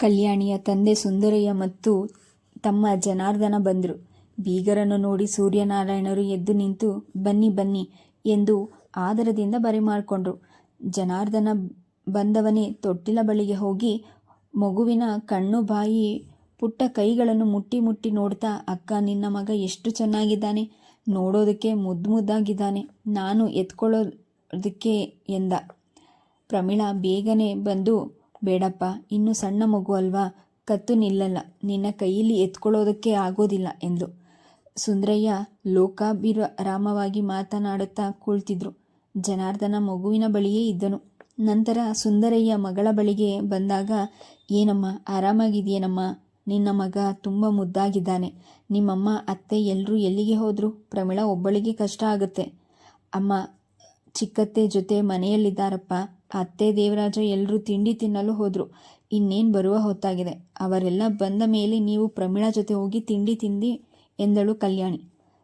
ಕಲ್ಯಾಣಿಯ ತಂದೆ ಸುಂದರಯ್ಯ ಮತ್ತು ತಮ್ಮ ಜನಾರ್ದನ ಬಂದರು. ಬೀಗರನ್ನು ನೋಡಿ ಸೂರ್ಯನಾರಾಯಣರು ಎದ್ದು ನಿಂತು, ಬನ್ನಿ ಬನ್ನಿ ಎಂದು ಆದರದಿಂದ ಬರಮಾಡಿಕೊಂಡರು. ಜನಾರ್ದನ ಬಂದವನೇ ತೊಟ್ಟಿಲ ಬಳಿಗೆ ಹೋಗಿ ಮಗುವಿನ ಕಣ್ಣು ಬಾಯಿ ಪುಟ್ಟ ಕೈಗಳನ್ನು ಮುಟ್ಟಿ ಮುಟ್ಟಿ ನೋಡ್ತಾ, ಅಕ್ಕ, ನಿನ್ನ ಮಗ ಎಷ್ಟು ಚೆನ್ನಾಗಿದ್ದಾನೆ, ನೋಡೋದಕ್ಕೆ ಮುದ್ದು ಮುದ್ದಾಗಿದ್ದಾನೆ, ನಾನು ಎತ್ಕೊಳ್ಳೋದಕ್ಕೆ ಎಂದ. ಪ್ರಮೀಳಾ ಬೇಗನೆ ಬಂದು ಬೇಡಪ್ಪ, ಇನ್ನು ಸಣ್ಣ ಮಗು ಅಲ್ವಾ? ಕತ್ತು ನಿಲ್ಲಲ್ಲ, ನಿನ್ನ ಕೈಯಲ್ಲಿ ಎತ್ಕೊಳ್ಳೋದಕ್ಕೆ ಆಗೋದಿಲ್ಲ ಎಂದು. ಸುಂದ್ರಯ್ಯ ಲೋಕಾಭಿರಾಮವಾಗಿ ಮಾತನಾಡುತ್ತಾ ಕುಳಿತಿದ್ರು. ಜನಾರ್ದನ ಮಗುವಿನ ಬಳಿಯೇ ಇದ್ದನು. ನಂತರ ಸುಂದರಯ್ಯ ಮಗಳ ಬಳಿಗೆ ಬಂದಾಗ, ಏನಮ್ಮ ಆರಾಮಾಗಿದೆಯೇನಮ್ಮ ನಿನ್ನ ಮಗ ತುಂಬ ಮುದ್ದಾಗಿದ್ದಾನೆ. ನಿಮ್ಮಮ್ಮ, ಅತ್ತೆ ಎಲ್ಲರೂ ಎಲ್ಲಿಗೆ ಹೋದರೂ? ಪ್ರಮೀಳಾ ಒಬ್ಬಳಿಗೆ ಕಷ್ಟ ಆಗುತ್ತೆ. ಅಮ್ಮ, ಚಿಕ್ಕತ್ತೆ ಜೊತೆ ಮನೆಯಲ್ಲಿದ್ದಾರಪ್ಪ. ಅತ್ತೆ ದೇವರಾಜ ಎಲ್ಲರೂ ತಿಂಡಿ ತಿನ್ನಲು ಹೋದರು. ಇನ್ನೇನು ಬರುವ ಹೊತ್ತಾಗಿದೆ. ಅವರೆಲ್ಲ ಬಂದ ಮೇಲೆ ನೀವು ಪ್ರಮೀಳಾ ಜೊತೆ ಹೋಗಿ ತಿಂಡಿ ತಿಂದಿ ಎಂದಳು ಕಲ್ಯಾಣಿ.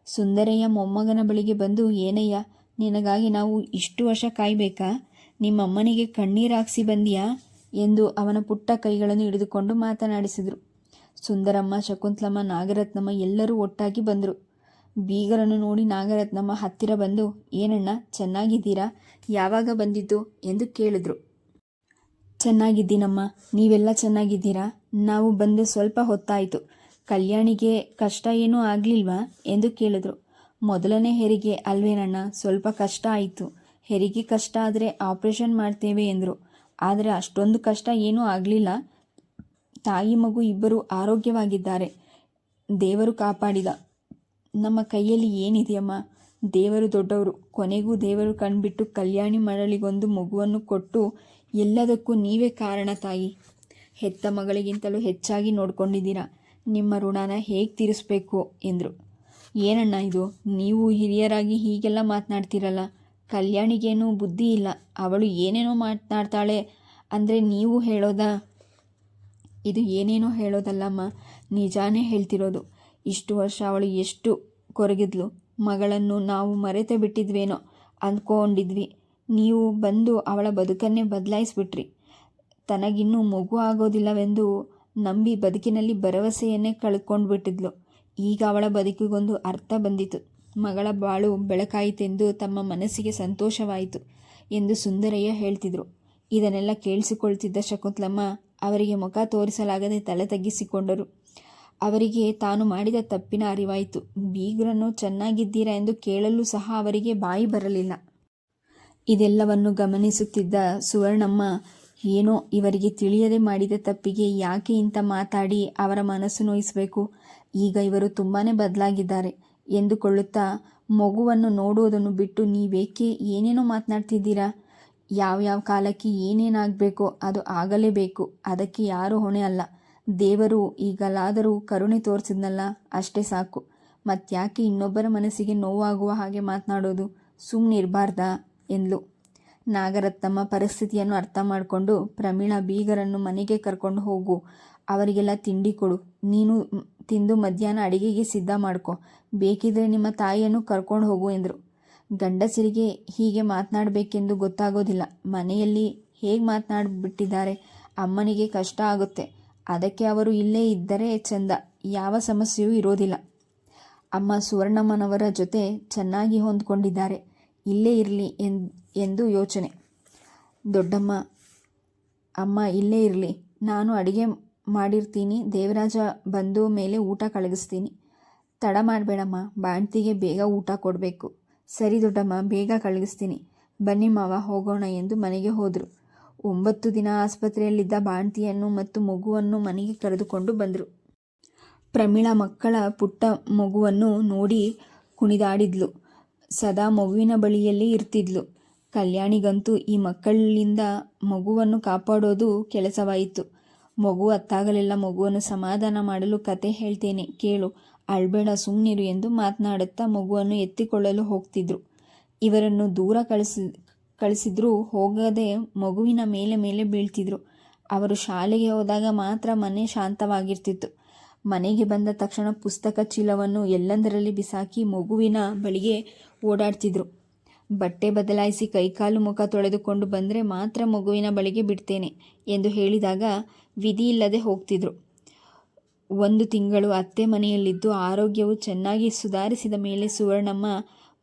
ಸುಂದರಯ್ಯ ಮೊಮ್ಮಗನ ಬಳಿಗೆ ಬಂದು, ಏನಯ್ಯ, ನಿನಗಾಗಿ ನಾವು ಇಷ್ಟು ವರ್ಷ ಕಾಯ್ಬೇಕಾ? ನಿಮ್ಮಮ್ಮನಿಗೆ ಕಣ್ಣೀರಾಕ್ಸಿ ಬಂದಿಯಾ? ಎಂದು ಅವನ ಪುಟ್ಟ ಕೈಗಳನ್ನು ಹಿಡಿದುಕೊಂಡು ಮಾತನಾಡಿಸಿದರು. ಸುಂದರಮ್ಮ, ಶಕುಂತಲಮ್ಮ, ನಾಗರತ್ನಮ್ಮ ಎಲ್ಲರೂ ಒಟ್ಟಾಗಿ ಬಂದರು. ಬೀಗರನ್ನು ನೋಡಿ ನಾಗರತ್ನಮ್ಮ ಹತ್ತಿರ ಬಂದು, ಏನಣ್ಣ, ಚೆನ್ನಾಗಿದ್ದೀರಾ? ಯಾವಾಗ ಬಂದಿದ್ದು? ಎಂದು ಕೇಳಿದ್ರು. ಚೆನ್ನಾಗಿದ್ದೀನಮ್ಮ, ನೀವೆಲ್ಲ ಚೆನ್ನಾಗಿದ್ದೀರಾ? ನಾವು ಬಂದು ಸ್ವಲ್ಪ ಹೊತ್ತಾಯಿತು. ಕಲ್ಯಾಣಿಗೆ ಕಷ್ಟ ಏನೂ ಆಗಲಿಲ್ವಾ? ಎಂದು ಕೇಳಿದ್ರು. ಮೊದಲನೇ ಹೆರಿಗೆ ಅಲ್ವೇನಣ್ಣ? ಸ್ವಲ್ಪ ಕಷ್ಟ ಆಯಿತು. ಹೆರಿಗೆ ಕಷ್ಟ ಆದರೆ ಆಪ್ರೇಷನ್ ಮಾಡ್ತೇವೆ ಎಂದರು. ಆದರೆ ಅಷ್ಟೊಂದು ಕಷ್ಟ ಏನೂ ಆಗಲಿಲ್ಲ. ತಾಯಿ ಮಗು ಇಬ್ಬರು ಆರೋಗ್ಯವಾಗಿದ್ದಾರೆ. ದೇವರು ಕಾಪಾಡಿದ. ನಮ್ಮ ಕೈಯಲ್ಲಿ ಏನಿದೆಯಮ್ಮ? ದೇವರು ದೊಡ್ಡವರು. ಕೊನೆಗೂ ದೇವರು ಕಣ್ಬಿಟ್ಟು ಕಲ್ಯಾಣಿ ಮರಳಿಗೊಂದು ಮಗುವನ್ನು ಕೊಟ್ಟು ಎಲ್ಲದಕ್ಕೂ ನೀವೇ ಕಾರಣ ತಾಯಿ. ಹೆತ್ತ ಮಗಳಿಗಿಂತಲೂ ಹೆಚ್ಚಾಗಿ ನೋಡ್ಕೊಂಡಿದ್ದೀರಾ. ನಿಮ್ಮ ಋಣನ ಹೇಗೆ ತೀರಿಸ್ಬೇಕು? ಎಂದರು. ಏನಣ್ಣ ಇದು? ನೀವು ಹಿರಿಯರಾಗಿ ಹೀಗೆಲ್ಲ ಮಾತನಾಡ್ತೀರಲ್ಲ. ಕಲ್ಯಾಣಿಗೇನು ಬುದ್ಧಿ ಇಲ್ಲ. ಅವಳು ಏನೇನೋ ಮಾತನಾಡ್ತಾಳೆ ಅಂದರೆ ನೀವು ಹೇಳೋದಾ? ಇದು ಏನೇನೋ ಹೇಳೋದಲ್ಲಮ್ಮ. ನಿಜಾನೇ ಹೇಳ್ತಿರೋದು. ಇಷ್ಟು ವರ್ಷ ಅವಳು ಎಷ್ಟು ಕೊರಗಿದ್ಲು. ಮಗಳನ್ನು ನಾವು ಮರೆತೇ ಬಿಟ್ಟಿದ್ವೇನೋ ಅಂದ್ಕೊಂಡಿದ್ವಿ ನೀವು ಬಂದು ಅವಳ ಬದುಕನ್ನೇ ಬದಲಾಯಿಸ್ಬಿಟ್ರಿ. ತನಗಿನ್ನೂ ಮಗು ಆಗೋದಿಲ್ಲವೆಂದು ನಂಬಿ ಬದುಕಿನಲ್ಲಿ ಭರವಸೆಯನ್ನೇ ಕಳ್ಕೊಂಡು ಬಿಟ್ಟಿದ್ಲು ಈಗ ಅವಳ ಬದುಕಿಗೊಂದು ಅರ್ಥ ಬಂದಿತು. ಮಗಳ ಬಾಳು ಬೆಳಕಾಯಿತೆಂದು ತಮ್ಮ ಮನಸ್ಸಿಗೆ ಸಂತೋಷವಾಯಿತು ಎಂದು ಸುಂದರಯ್ಯ ಹೇಳ್ತಿದ್ರು. ಇದನ್ನೆಲ್ಲ ಕೇಳಿಸಿಕೊಳ್ತಿದ್ದ ಶಕುಂತಲಮ್ಮ ಅವರಿಗೆ ಮುಖ ತೋರಿಸಲಾಗದೆ ತಲೆ ತಗ್ಗಿಸಿಕೊಂಡರು. ಅವರಿಗೆ ತಾನು ಮಾಡಿದ ತಪ್ಪಿನ ಅರಿವಾಯಿತು. ಬೀಗ್ರನ್ನು ಚೆನ್ನಾಗಿದ್ದೀರಾ ಎಂದು ಕೇಳಲು ಸಹ ಅವರಿಗೆ ಬಾಯಿ ಬರಲಿಲ್ಲ. ಇದೆಲ್ಲವನ್ನು ಗಮನಿಸುತ್ತಿದ್ದ ಸುವರ್ಣಮ್ಮ, ಏನೋ ಇವರಿಗೆ ತಿಳಿಯದೆ ಮಾಡಿದ ತಪ್ಪಿಗೆ ಯಾಕೆ ಇಂಥ ಮಾತಾಡಿ ಅವರ ಮನಸ್ಸು ನೋಯಿಸಬೇಕು? ಈಗ ಇವರು ತುಂಬಾ ಬದಲಾಗಿದ್ದಾರೆ ಎಂದುಕೊಳ್ಳುತ್ತಾ ಮಗುವನ್ನು ನೋಡುವುದನ್ನು ಬಿಟ್ಟು ನೀವೇಕೆ ಏನೇನೋ ಮಾತನಾಡ್ತಿದ್ದೀರಾ? ಯಾವ ಯಾವ ಕಾಲಕ್ಕೆ ಏನೇನಾಗಬೇಕೋ ಅದು ಆಗಲೇಬೇಕು. ಅದಕ್ಕೆ ಯಾರೂ ಹೊಣೆ ಅಲ್ಲ. ದೇವರು ಈಗಲಾದರೂ ಕರುಣೆ ತೋರಿಸಿದ್ನಲ್ಲ, ಅಷ್ಟೇ ಸಾಕು. ಮತ್ತ್ಯಾಕೆ ಇನ್ನೊಬ್ಬರ ಮನಸ್ಸಿಗೆ ನೋವಾಗುವ ಹಾಗೆ ಮಾತನಾಡೋದು ಸುಮ್ಮನಿರಬಾರ್ದಾ ಎಂದ್ಲು. ನಾಗರತ್ನಮ್ಮ ಪರಿಸ್ಥಿತಿಯನ್ನು ಅರ್ಥ ಮಾಡಿಕೊಂಡು, ಪ್ರಮೀಳಾ ಬೀಗರನ್ನು ಮನೆಗೆ ಕರ್ಕೊಂಡು ಹೋಗು, ಅವರಿಗೆಲ್ಲ ತಿಂಡಿ ಕೊಡು. ನೀನು ತಿಂದು ಮಧ್ಯಾಹ್ನ ಅಡಿಗೆಗೆ ಸಿದ್ಧ ಮಾಡ್ಕೊ. ಬೇಕಿದ್ರೆ ನಿಮ್ಮ ತಾಯಿಯನ್ನು ಕರ್ಕೊಂಡು ಹೋಗು ಎಂದರು. ಗಂಡಸರಿಗೆ ಹೀಗೆ ಮಾತನಾಡಬೇಕೆಂದು ಗೊತ್ತಾಗೋದಿಲ್ಲ. ಮನೆಯಲ್ಲಿ ಹೇಗೆ ಮಾತನಾಡಿಬಿಟ್ಟಿದ್ದಾರೆ? ಅಮ್ಮನಿಗೆ ಕಷ್ಟ ಆಗುತ್ತೆ. ಅದಕ್ಕೆ ಅವರು ಇಲ್ಲೇ ಇದ್ದರೆ ಚೆಂದ, ಯಾವ ಸಮಸ್ಯೆಯೂ ಇರೋದಿಲ್ಲ. ಅಮ್ಮ ಸುವರ್ಣಮ್ಮನವರ ಜೊತೆ ಚೆನ್ನಾಗಿ ಹೊಂದ್ಕೊಂಡಿದ್ದಾರೆ, ಇಲ್ಲೇ ಇರಲಿ ಎಂದು ಯೋಚನೆ. ದೊಡ್ಡಮ್ಮ, ಅಮ್ಮ, ಇಲ್ಲೇ ಇರಲಿ, ನಾನು ಅಡುಗೆ ಮಾಡಿರ್ತೀನಿ, ದೇವರಾಜ ಬಂದು ಮೇಲೆ ಊಟ ಕಳಗಿಸ್ತೀನಿ. ತಡ ಮಾಡಬೇಡಮ್ಮ, ಬಾಣ್ತಿಗೆ ಬೇಗ ಊಟ ಕೊಡಬೇಕು. ಸರಿ ದೊಡ್ಡಮ್ಮ, ಬೇಗ ಕಳಗಿಸ್ತೀನಿ. ಬನ್ನಿ ಮಾವ, ಹೋಗೋಣ ಎಂದು ಮನೆಗೆ ಹೋದರು. ಒಂಬತ್ತು ದಿನ ಆಸ್ಪತ್ರೆಯಲ್ಲಿದ್ದ ಬಾಣ್ತಿಯನ್ನು ಮತ್ತು ಮಗುವನ್ನು ಮನೆಗೆ ಕರೆದುಕೊಂಡು ಬಂದರು. ಪ್ರಮೀಳಾ ಮಕ್ಕಳ ಪುಟ್ಟ ಮಗುವನ್ನು ನೋಡಿ ಕುಣಿದಾಡಿದ್ಲು. ಸದಾ ಮಗುವಿನ ಬಳಿಯಲ್ಲಿ ಇರ್ತಿದ್ಲು. ಕಲ್ಯಾಣಿಗಂತೂ ಈ ಮಕ್ಕಳಿಂದ ಮಗುವನ್ನು ಕಾಪಾಡೋದು ಕೆಲಸವಾಯಿತು. ಮಗು ಅತ್ತಾಗಲೆಲ್ಲ ಮಗುವನ್ನು ಸಮಾಧಾನ ಮಾಡಲು ಕತೆ ಹೇಳ್ತೇನೆ, ಕೇಳು. ಅಳ್ಬೇಡ ಸುಮ್ಮನಿರು ಎಂದು ಮಾತನಾಡುತ್ತಾ ಮಗುವನ್ನು ಎತ್ತಿಕೊಳ್ಳಲು ಹೋಗ್ತಿದ್ರು. ಇವರನ್ನು ದೂರ ಕಳಿಸಿ ಕಳಿಸಿದ್ರೂ, ಹೋಗದೆ ಮಗುವಿನ ಮೇಲೆ ಮೇಲೆ ಬೀಳ್ತಿದ್ರು. ಅವರು ಶಾಲೆಗೆ ಹೋದಾಗ ಮಾತ್ರ ಮನೆ ಶಾಂತವಾಗಿರ್ತಿತ್ತು. ಮನೆಗೆ ಬಂದ ತಕ್ಷಣ ಪುಸ್ತಕ ಚೀಲವನ್ನು ಎಲ್ಲಂದರಲ್ಲಿ ಬಿಸಾಕಿ ಮಗುವಿನ ಬಳಿಗೆ ಓಡಾಡ್ತಿದ್ರು. ಬಟ್ಟೆ ಬದಲಾಯಿಸಿ ಕೈಕಾಲು ಮುಖ ತೊಳೆದುಕೊಂಡು ಬಂದರೆ ಮಾತ್ರ ಮಗುವಿನ ಬಳಿಗೆ ಬಿಡ್ತೇನೆ ಎಂದು ಹೇಳಿದಾಗ ವಿಧಿ ಇಲ್ಲದೆ ಹೋಗ್ತಿದ್ರು. ಒಂದು ತಿಂಗಳು ಅತ್ತೆ ಮನೆಯಲ್ಲಿದ್ದು ಆರೋಗ್ಯವು ಚೆನ್ನಾಗಿ ಸುಧಾರಿಸಿದ ಮೇಲೆ ಸುವರ್ಣಮ್ಮ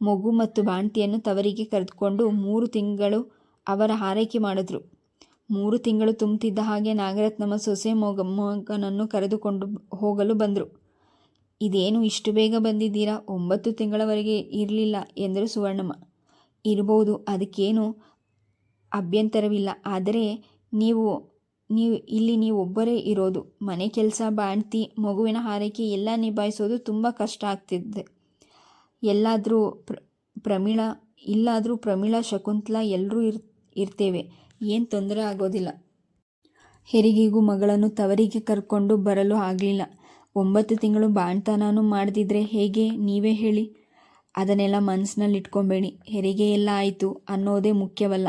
ಮಗು ಮತ್ತು ಬಾಣ್ತಿಯನ್ನು ತವರಿಗೆ ಕರೆದುಕೊಂಡು ಮೂರು ತಿಂಗಳು ಅವರ ಆರೈಕೆ ಮಾಡಿದ್ರು. ಮೂರು ತಿಂಗಳು ತುಂಬುತ್ತಿದ್ದ ಹಾಗೆ ನಾಗರತ್ನಮ್ಮ ಸೊಸೆ ಮೊಗ ಮಗನನ್ನು ಕರೆದುಕೊಂಡು ಹೋಗಲು ಬಂದರು. ಇದೇನು ಇಷ್ಟು ಬೇಗ ಬಂದಿದ್ದೀರಾ? ಒಂಬತ್ತು ತಿಂಗಳವರೆಗೆ ಇರಲಿಲ್ಲ ಎಂದರು ಸುವರ್ಣಮ್ಮ. ಇರಬಹುದು, ಅದಕ್ಕೇನು ಅಭ್ಯಂತರವಿಲ್ಲ. ಆದರೆ ನೀವು ನೀವು ಇಲ್ಲಿ ನೀವು ಒಬ್ಬರೇ ಇರೋದು. ಮನೆ ಕೆಲಸ, ಬಾಣ್ತಿ, ಮಗುವಿನ ಹಾರೈಕೆ ಎಲ್ಲ ನಿಭಾಯಿಸೋದು ತುಂಬ ಕಷ್ಟ ಆಗ್ತಿದೆ ಎಲ್ಲಾದರೂ ಪ್ರ, ಪ್ರಮೀಳ, ಇಲ್ಲಾದರೂ ಪ್ರಮೀಳ, ಶಕುಂತಲಾ ಎಲ್ಲರೂ ಇರ್, ಇರ್ತೇವೆ. ಏನು ತೊಂದರೆ ಆಗೋದಿಲ್ಲ. ಹೆರಿಗೆಗೂ ಮಗಳನ್ನು ತವರಿಗೆ ಕರ್ಕೊಂಡು ಬರಲು ಆಗಲಿಲ್ಲ. ಒಂಬತ್ತು ತಿಂಗಳು ಬಾಣ್ತನೂ ಮಾಡದಿದ್ರೆ ಹೇಗೆ? ನೀವೇ ಹೇಳಿ. ಅದನ್ನೆಲ್ಲ ಮನಸ್ಸಿನಲ್ಲಿ ಇಟ್ಕೊಬೇಡಿ ಹೆರಿಗೆ ಎಲ್ಲ ಆಯಿತು ಅನ್ನೋದೇ ಮುಖ್ಯವಲ್ಲ.